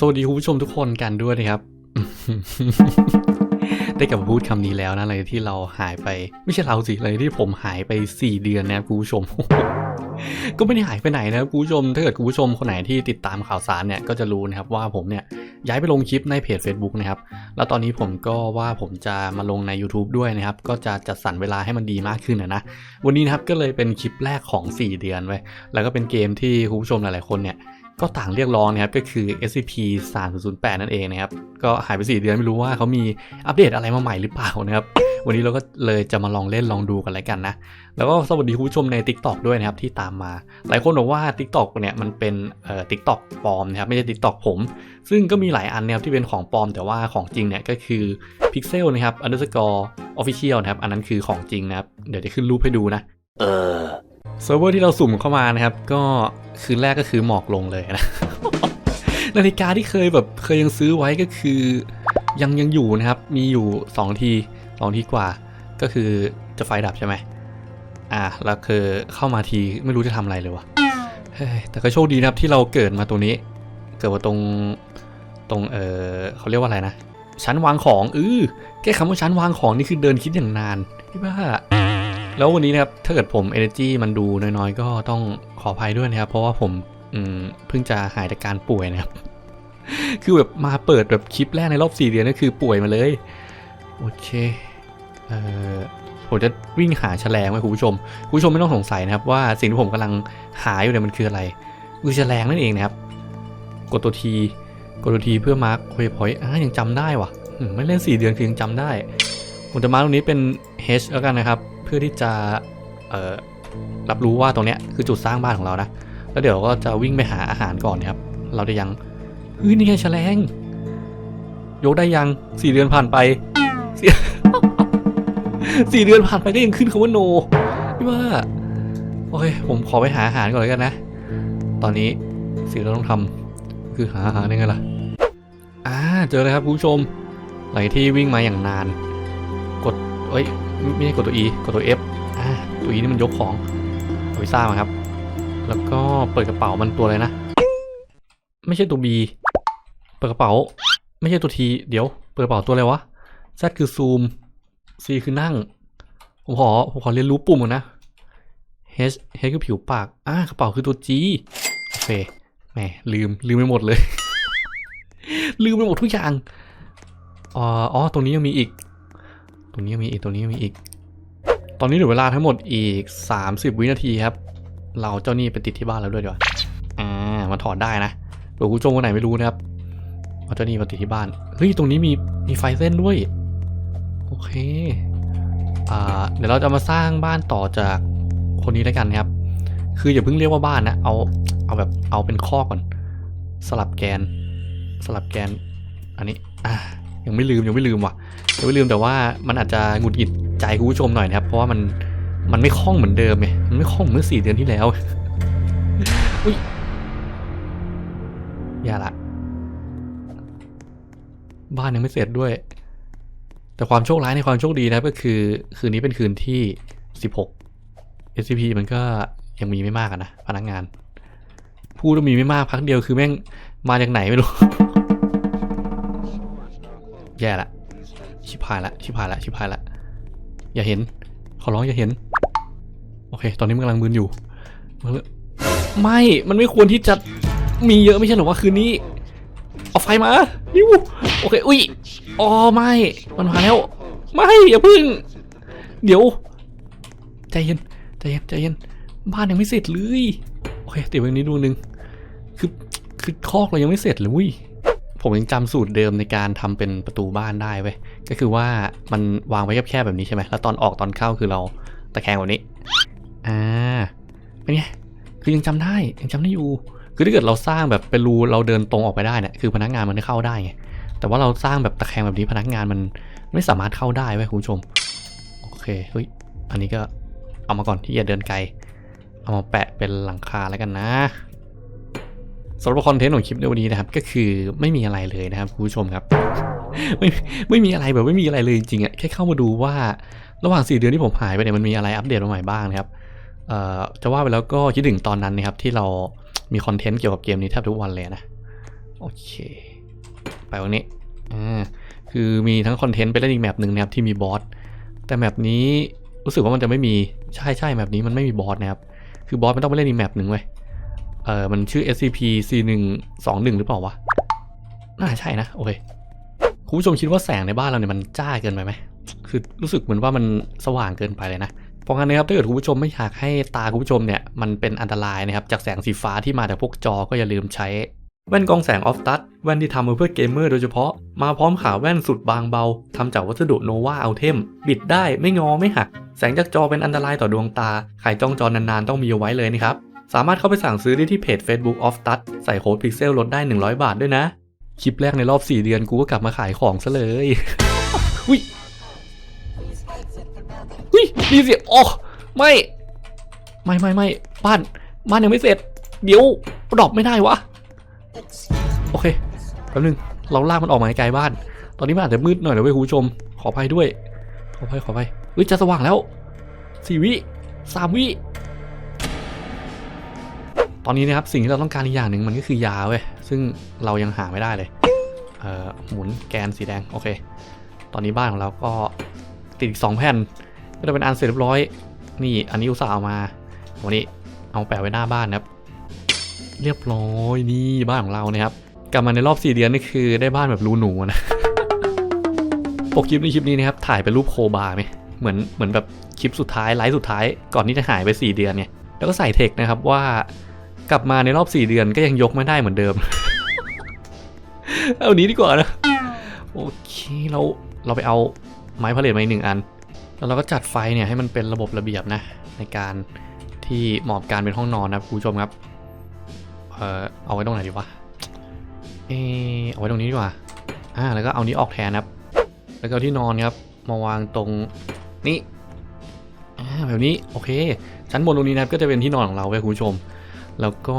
สวัสดีคุณผู้ชมทุกคนกันด้วยนะครับ ได้กลับมาพูดคำนี้แล้วนะอะไรที่เราหายไป ไม่ใช่เราสิเลยที่ผมหายไป 4 เดือนนะครับคุณผู้ชม ก็ไม่ได้หายไปไหนนะครับคุณผู้ชม ถ้าเกิดคุณผู้ชมคนไหนที่ติดตามข่าวสารเนี่ยก็จะรู้นะครับว่าผมเนี่ยย้ายไปลงคลิปในเพจ Facebook นะครับ แล้วตอนนี้ผมก็ว่าผมจะมาลงใน YouTube ด้วยนะครับ ก็จะจัดสรรเวลาให้มันดีมากขึ้นนะนะ วันนี้นะครับก็เลยเป็นคลิปแรกของ 4 เดือนไว้ แล้วก็เป็นเกมที่คุณผู้ชมหลายๆคนเนี่ย ก็ต่างเรียกร้องนะครับก็คือ SCP 3008นั่นเองนะครับ ก็หายไป 4 เดือนไม่รู้ว่าเขามีอัปเดตอะไรมาใหม่หรือเปล่านะครับ วันนี้เราก็เลยจะมาลองเล่นลองดูกันแล้วกันนะ แล้วก็สวัสดีคุณผู้ชมใน TikTok ด้วยนะครับที่ตามมา หลายคนบอกว่า TikTok เนี่ยมันเป็นเอ่อ TikTok ปลอมนะครับไม่ใช่ TikTok ผม ซึ่งก็มีหลายอันนะครับที่เป็นของปลอมแต่ว่าของจริงเนี่ยก็คือ Pixel นะครับ underscore official นะครับอันนั้นคือของจริงนะครับเดี๋ยวจะขึ้นรูปให้ดูนะเออ เซิร์ฟเวอร์ที่เราสุ่มเข้ามานะครับ ก็คืนแรกก็คือหมอกลงเลยนะ นาฬิกาที่เคยแบบเคยยังซื้อไว้ก็คือ ยังยังอยู่นะครับ มีอยู่ 2 ทีสองทีกว่า ก็คือจะไฟดับใช่ไหมอ่าแล้วคือเข้ามาทีไม่รู้จะทำอะไรเลยวะเฮ้ยแต่ก็โชคดีนะครับที่เราเกิดมาตรงนี้ เกิดมาตรงตรงเออเขาเรียกว่าอะไรนะชั้นวางของเออแค่คำว่าชั้นวางของนี่คือเดินคิดอย่างนานพี่บ้า แล้ววันนี้นะครับถ้าเกิดผม energy มันดูน้อยๆ ก็ต้องขออภัยด้วยนะครับ เพราะว่าผมเพิ่งจะหายจากการป่วยนะครับ คือแบบมาเปิดแบบคลิปแรกในรอบ 4 เดือนก็คือป่วยมาเลย โอเคเอ่อผมจะวิ่งหาแฉลงไว้คุณผู้ชม คุณผู้ชมไม่ต้องสงสัยนะครับว่าสิ่งที่ผมกำลังหาอยู่เนี่ยมันคืออะไรคือแฉลงนั่นเองนะครับ กดตัวทีกดตัวทีเพื่อมาร์คเวพอยต์อะยังจำได้วะไม่เล่น 4 เดือนคือยังจำได้ ผมจะมาตรงนี้เป็น H แล้วกันนะครับ เพื่อที่จะรับรู้ว่าตรงเนี้ยคือจุดสร้างบ้านของเรานะ แล้วเดี๋ยวก็จะวิ่งไปหาอาหารก่อนนะครับ เราจะยังเฮ้ยนี่ไงแฉลง ยกได้ยังสี่เดือนผ่านไปสี่สี่เดือนผ่านไปก็ยังขึ้นคำว่าโนพี่ว่าโอเคผมขอไปหาอาหารก่อนเลยกันนะ ตอนนี้สิ่งที่เราต้องทำคือหาอาหารยังไงล่ะอ่าเจอเลยครับคุณผู้ชมหลากที่วิ่งมาอย่างนาน เอ้ยไม่ใช่กดตัว E กดตัว F อ่าตัว E นี่มันยกของเอาพิซ่ามาครับ แล้วก็เปิดกระเป๋ามันตัวอะไรนะ ไม่ใช่ตัว B เปิดกระเป๋า ไม่ใช่ตัว T เดี๋ยว เปิดกระเป๋าตัวอะไรวะ Z คือซูม C คือนั่ง ผมขอผมขอเรียนรู้ปุ่มก่อนนะ H H คือผิวปาก อ่ากระเป๋าคือตัว G โอเค แหมลืมลืมไปหมดเลย ลืมไปหมดทุกอย่างอ๋อ ตรงนี้ยังมีอีก ตรงนี้มีอีกตรงนี้มีอีก ตอนนี้เหลือเวลาทั้งหมดอีก 30 วินาทีครับ เราเจ้านี่ไปติดที่บ้านแล้วด้วยดีกว่าอ่ามาถอดได้นะเผื่อคุณผู้ชมคนไหนไม่รู้นะครับเอาเจ้านี่มาติดที่บ้านเฮ้ยตรงนี้มีมีไฟเส้นด้วยโอเคอ่าเดี๋ยวเราจะมาสร้างบ้านต่อจากคนนี้แล้วกันนะครับ คืออย่าเพิ่งเรียกว่าบ้านนะเอาเอาแบบเอาเป็นข้อก่อน สลับแกน สลับแกน อันนี้อ่า ยังไม่ลืมยังไม่ลืมว่ะยังไม่ลืมแต่ว่ามันอาจจะหงุดหงิดใจคุณผู้ชมหน่อยนะครับ เพราะว่ามันมันไม่คล่องเหมือนเดิมไงมันไม่คล่องเหมือนเมื่อสี่เดือนที่แล้วอุ้ยอย่าละ บ้านยังไม่เสร็จด้วย แต่ความโชคร้ายในความโชคดีนะก็คือ คืนนี้เป็นคืนที่ 16 SCP มันก็ยังมีไม่มากนะพนักงานพูดว่ามีไม่มากพักเดียวคือแม่งมาจากไหนไม่รู้ ย่ละ ชิบหายละ ชิบหายละ ชิบหายละ อย่าเห็น ขอร้องอย่าเห็น โอเค ตอนนี้มันกำลังมึนอยู่ ไม่ มันไม่ควรที่จะมีเยอะไม่ใช่หรอว่าคืนนี้ เอาไฟมานิวโอเค อุ้ย อ๋อ ไม่ มันมาแล้ว ไม่ อย่าพึ่ง เดี๋ยว ใจเย็น ใจเย็น ใจเย็น บ้านยังไม่เสร็จเลย โอเคติดไว้นี้ดวงหนึ่งคือคือคอกเรายังไม่เสร็จเลยวุ้ย ผมยังจำสูตรเดิมในการทำเป็นประตูบ้านได้เว้ยก็คือว่ามันวางไว้แคบๆแบบนี้ใช่ไหมแล้วตอนออกตอนเข้าคือเราตะแคงแบบนี้อ่าเป็นไงคือยังจำได้ยังจำได้อยู่คือถ้าเกิดเราสร้างแบบเป็นรูเราเดินตรงออกไปได้เนี่ยคือพนักงานมันได้เข้าได้ไงแต่ว่าเราสร้างแบบตะแคงแบบนี้พนักงานมันไม่สามารถเข้าได้เว้ยคุณผู้ชมโอเคเฮ้ยอันนี้ก็เอามาก่อนที่อย่าเดินไกล เอามาแปะเป็นหลังคาแล้วกันนะ สำหรับคอนเทนต์ของคลิปในวันนี้นะครับ ก็คือไม่มีอะไรเลยนะครับคุณผู้ชมครับ ไม่ไม่มีอะไรแบบไม่มีอะไรเลยจริงๆอะแค่เข้ามาดูว่าระหว่าง 4 เดือนที่ผมหายไปเนี่ยมันมีอะไรอัปเดตมาใหม่บ้างนะครับเอ่อจะว่าไปแล้วก็คิดถึงตอนนั้นนะครับที่เรามีคอนเทนต์เกี่ยวกับเกมนี้แทบทุกวันเลยนะ โอเค ไปวันนี้อ่าคือมีทั้งคอนเทนต์ไปเล่นอีกแมปหนึ่งนะครับที่มีบอสแต่แมปนี้รู้สึกว่ามันจะไม่มีใช่ใช่แมปนี้มันไม่มีบอสนะครับคือบอสมันต้องไปเล่นอีกแมปหนึ่งเว้ย เออมันชื่อ SCP C121 หรือเปล่าวะ น่าใช่นะ โอเค คุณผู้ชมคิดว่าแสงในบ้านเราเนี่ยมันจ้าเกินไปไหม คือรู้สึกเหมือนว่ามันสว่างเกินไปเลยนะ เพราะงั้นนะครับถ้าเกิดคุณผู้ชมไม่อยากให้ตาคุณผู้ชมเนี่ยมันเป็นอันตรายนะครับจากแสงสีฟ้าที่มาจากพวกจอก็อย่าลืมใช้แว่นกองแสงออฟตัดแว่นที่ทำมาเพื่อเกมเมอร์โดยเฉพาะ มาพร้อมขาแว่นสุดบางเบา ทำจากวัสดุโนวาอัลเทม บิดได้ไม่งอไม่หัก แสงจากจอเป็นอันตรายต่อดวงตา ใครจ้องจอนานๆ ต้องมีเอาไว้เลยนะครับ สามารถเข้าไปสั่งซื้อได้ที่เพจ Facebook of t u t ใส่โค้ดพิกเซลลดได้ 100 บาทด้วยนะ คลิปแรกในรอบ 4 เดือนกูก็กลับมาขายของซะเลยอุ้ยอุ้ยดีเสียโอ้ไม่ ไม่ไม่ไม่บ้านบ้านยังไม่เสร็จ เดี๋ยวดรอปไม่ได้วะ โอเคแป๊บนึงเราลากมันออกมาไกลบ้าน ตอนนี้มันอาจจะมืดหน่อยนะเว้ยคุณผู้ชม ขออภัยด้วย ขออภัยขออภัยเฮ้ยจะสว่างแล้วสี่วิสามวิ ตอนนี้นะครับสิ่งที่เราต้องการอีกอย่างหนึ่งมันก็คือยาเว้ยซึ่งเรายังหาไม่ได้เลยเอ่อหมุนแกนสีแดงโอเค ตอนนี้บ้านของเราก็ติดอีกสองแผ่นก็จะเป็นอันเสร็จเรียบร้อย นี่อันนี้อุตส่าห์เอามาวันนี้เอาแปะไว้หน้าบ้านนะครับ เรียบร้อยนี่บ้านของเรานะครับกลับมาในรอบ4เดือนนี่คือได้บ้านแบบรูหนูนะปกคลิปในคลิปนี้นะครับถ่ายเป็นรูปโคบาไหมเหมือนเหมือนแบบคลิปสุดท้ายไลฟ์สุดท้ายก่อนที่จะหายไป 4 เดือนเนี่ยแล้วก็ใส่เทคนะครับว่า กลับมาในรอบ 4 เดือนก็ยังยกไม่ได้เหมือนเดิม เอานี้ดีกว่านะ โอเคเราเราไปเอาไม้พาเลทมาอีกหนึ่งอัน แล้วเราก็จัดไฟเนี่ยให้มันเป็นระบบระเบียบนะ ในการที่เหมาะกับการเป็นห้องนอนนะครับคุณผู้ชมครับ เออเอาไว้ตรงไหนดีวะ เออเอาไว้ตรงนี้ดีกว่า อ่าแล้วก็เอานี้ออกแทนครับ แล้วก็เอาที่นอนครับมาวางตรงนี้อ่าแบบนี้โอเค ชั้นบนตรงนี้นะครับก็จะเป็นที่นอนของเราไว้คุณผู้ชม แล้วก็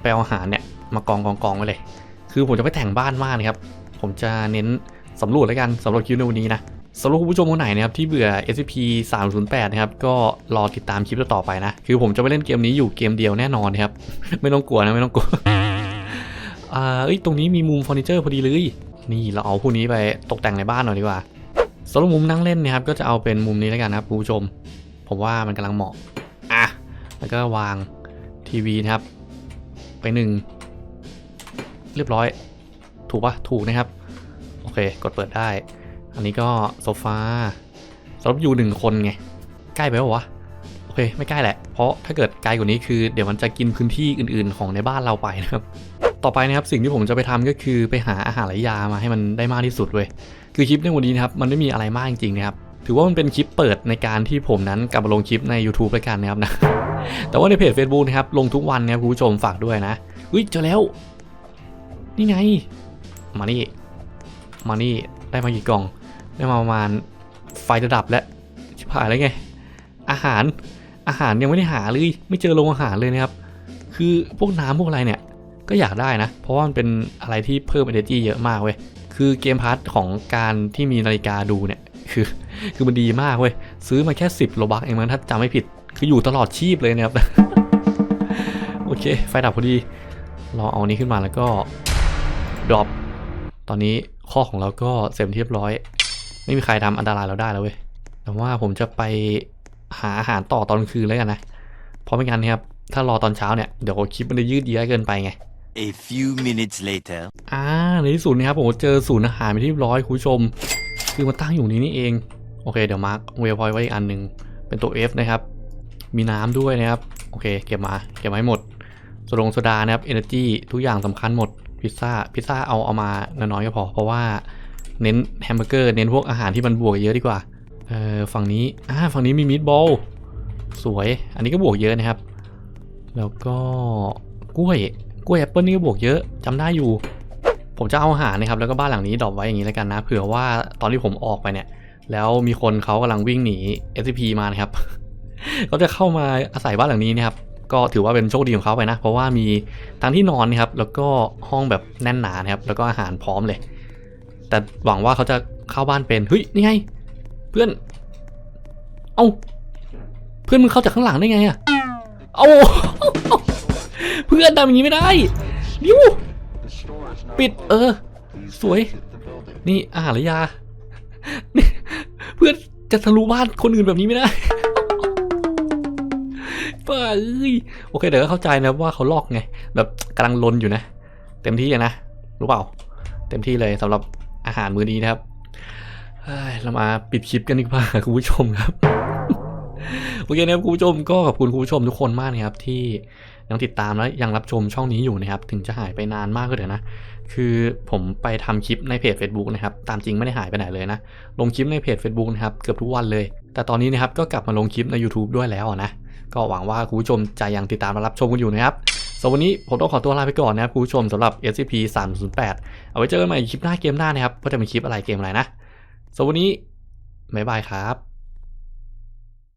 ไปเอาอาหารเนี่ยมากองกองกองไว้เลย คือผมจะไม่แต่งบ้านมากนะครับ ผมจะเน้นสำรวจแล้วกันสำหรับคลิปในวันนี้นะสำหรับคุณผู้ชมคนไหนนะครับที่เบื่อ SCP 308นะครับก็รอติดตามคลิปต่อไปนะ คือผมจะไม่เล่นเกมนี้อยู่เกมเดียวแน่นอนนะครับ ไม่ต้องกลัวนะไม่ต้องกลัวอ่าเอ้ยตรงนี้มีมุมเฟอร์นิเจอร์พอดีเลย นี่เราเอาพวกนี้ไปตกแต่งในบ้านหน่อยดีกว่าสำหรับมุมนั่งเล่นนะครับก็จะเอาเป็นมุมนี้แล้วกันนะครับคุณผู้ชม ผมว่ามันกำลังเหมาะอะแล้วก็วาง ทีวีนะครับ ไปหนึ่งเรียบร้อย ถูกปะถูกนะครับ โอเค กดเปิดได้ อันนี้ก็โซฟาสำหรับอยู่หนึ่งคนไง ใกล้ไปปะวะ โอเค ไม่ใกล้แหละ เพราะถ้าเกิดไกลกว่านี้คือเดี๋ยวมันจะกินพื้นที่อื่นๆ ของในบ้านเราไปนะครับ ต่อไปนะครับสิ่งที่ผมจะไปทำก็คือไปหาอาหารและยามาให้มันได้มากที่สุดเว้ย คือคลิปในวันนี้นะครับมันไม่มีอะไรมากจริงๆนะครับ ถือว่ามันเป็นคลิปเปิดในการที่ผมนั้นกลับมาลงคลิปใน YouTube แล้วกันนะครับนะ แต่ว่าในเพจ Facebook นะครับลงทุกวันนะครับคุณผู้ชมฝากด้วยนะอุ้ยเจอแล้ว นี่ไง มานี่ มานี่ได้มากี่กล่อง ได้มาประมาณไฟระดับและชิบหายแล้วไง อาหารอาหารยังไม่ได้หาเลย ไม่เจอโรงอาหารเลยนะครับ คือพวกน้ำพวกอะไรเนี่ยก็อยากได้นะ เพราะว่ามันเป็นอะไรที่เพิ่ม energy เยอะมากเว้ย คือเกมพาร์ทของการที่มีนาฬิกาดูเนี่ย คือ คือมันดีมากเว้ย ซื้อมาแค่ 10โลบักเองมั้งถ้าจำไม่ผิด คืออยู่ตลอดชีพเลยนะครับ โอเค ไฟดับพอดี เราเอาอันนี้ขึ้นมาแล้วก็ดรอป ตอนนี้ข้อของเราก็เสร็จเรียบร้อย ไม่มีใครทำอันตรายเราได้แล้วเว้ย แต่ว่าผมจะไปหาอาหารต่อตอนกลางคืนแล้วกันนะ เพราะไม่งั้นเนะครับ ถ้ารอตอนเช้าเนี่ย เดี๋ยวคลิปมันจะยืดเยื้อเกินไปไง A few minutes later. อ่า ในที่สุดนะครับผมเจอศูนย์อาหารไปนที่เรียบร้อยคุณผู้ชม คือมันตั้งอยู่นี้นี่เอง โอเค เดี๋ยวมาร์คเวลพอยไว้อีกอันหนึ่งเป็นตัว F นะครับ มีน้ำด้วยนะครับ โอเค เก็บมา เก็บไว้หมดโซดงโซดานะครับ Energy ทุกอย่างสำคัญหมด พิซซ่า พิซซ่าเอาเอามาน้อยๆก็พอ เพราะว่าเน้นแฮมเบอร์เกอร์ เน้นพวกอาหารที่มันบวกเยอะดีกว่า เออฝั่งนี้ อ่า ฝั่งนี้มีมิตบอล สวย อันนี้ก็บวกเยอะนะครับ แล้วก็กล้วย กล้วยแอปเปิลนี่ก็บวกเยอะจำได้อยู่ ผมจะเอาอาหารนะครับ แล้วก็บ้านหลังนี้ดรอปไว้อย่างนี้แล้วกันนะ เผื่อว่าตอนที่ผมออกไปเนี่ย แล้วมีคนเขากำลังวิ่งหนี SCP มานะครับ เขาจะเข้ามาอาศัยบ้านหลังนี้นะครับก็ถือว่าเป็นโชคดีของเขาไปนะ เพราะว่ามีทั้งที่นอนนะครับ แล้วก็ห้องแบบแน่นหนานะครับ แล้วก็อาหารพร้อมเลย แต่หวังว่าเขาจะเข้าบ้านเป็นเฮ้ยนี่ไง เพื่อน เอ้าเพื่อนมึงเข้าจากข้างหลังได้ไงอะเอ้าเพื่อนทำอย่างนี้ไม่ได้ดิวปิดเออ สวย นี่อาหารยานี่เพื่อนจะทะลุบ้านคนอื่นแบบนี้ไม่ได้ ป้าเอ้ยโอเคเดี๋ยวก็เข้าใจนะว่าเขาลอกไง แบบกำลังลนอยู่นะ เต็มที่นะรู้เปล่า เต็มที่เลยสำหรับอาหารมื้อนี้นะครับเฮ้ยเรามาปิดคลิปกันดีกว่าคุณผู้ชมครับโอเคนะครับคุณผู้ชมก็ขอบคุณคุณผู้ชมทุกคนมากนะครับที่ยังติดตามและยังรับชมช่องนี้อยู่นะครับ ถึงจะหายไปนานมากก็เถอะนะ คือผมไปทำคลิปในเพจ Facebook นะครับ ตามจริงไม่ได้หายไปไหนเลยนะ ลงคลิปในเพจ Facebook นะครับ เกือบทุกวันเลย แต่ตอนนี้นะครับก็กลับมาลงคลิปใน YouTube ด้วยแล้วนะ ก็หวังว่าคุณผู้ชมจะยังติดตามและรับชมกันอยู่นะครับสำหรับวันนี้ผมต้องขอตัวลาไปก่อนนะครับคุณผู้ชมสำหรับ SCP 308เอาไว้เจอกันใหม่คลิปหน้าเกมหน้านะครับว่าจะเป็นคลิปอะไรเกมอะไรนะสำหรับวันนี้บ๊ายบายครับ